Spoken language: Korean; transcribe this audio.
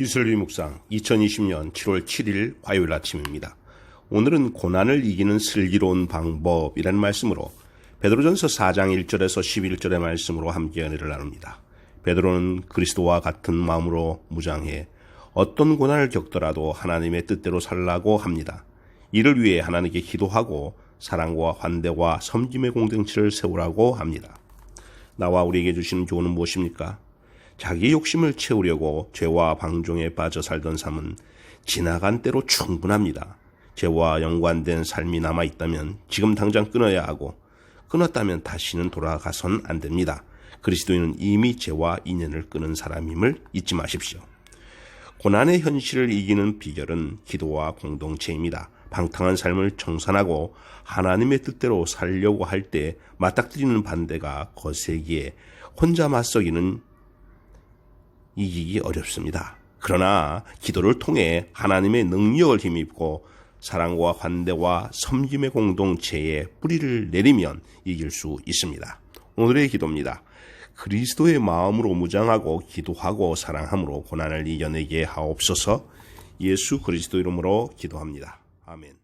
이슬비 묵상 2020년 7월 7일 화요일 아침입니다. 오늘은 고난을 이기는 슬기로운 방법이라는 말씀으로 베드로전서 4장 1절에서 11절의 말씀으로 함께 은혜를 나눕니다. 베드로는 그리스도와 같은 마음으로 무장해 어떤 고난을 겪더라도 하나님의 뜻대로 살라고 합니다. 이를 위해 하나님께 기도하고 사랑과 환대와 섬김의 공동체를 세우라고 합니다. 나와 우리에게 주시는 교훈은 무엇입니까? 자기 욕심을 채우려고 죄와 방종에 빠져 살던 삶은 지나간 때로 충분합니다. 죄와 연관된 삶이 남아 있다면 지금 당장 끊어야 하고 끊었다면 다시는 돌아가선 안 됩니다. 그리스도인은 이미 죄와 인연을 끊은 사람임을 잊지 마십시오. 고난의 현실을 이기는 비결은 기도와 공동체입니다. 방탕한 삶을 청산하고 하나님의 뜻대로 살려고 할 때 맞닥뜨리는 반대가 거세기에 혼자 맞서기는 이기기 어렵습니다. 그러나 기도를 통해 하나님의 능력을 힘입고 사랑과 환대와 섬김의 공동체에 뿌리를 내리면 이길 수 있습니다. 오늘의 기도입니다. 그리스도의 마음으로 무장하고 기도하고 사랑함으로 고난을 이겨내게 하옵소서 예수 그리스도 이름으로 기도합니다. 아멘.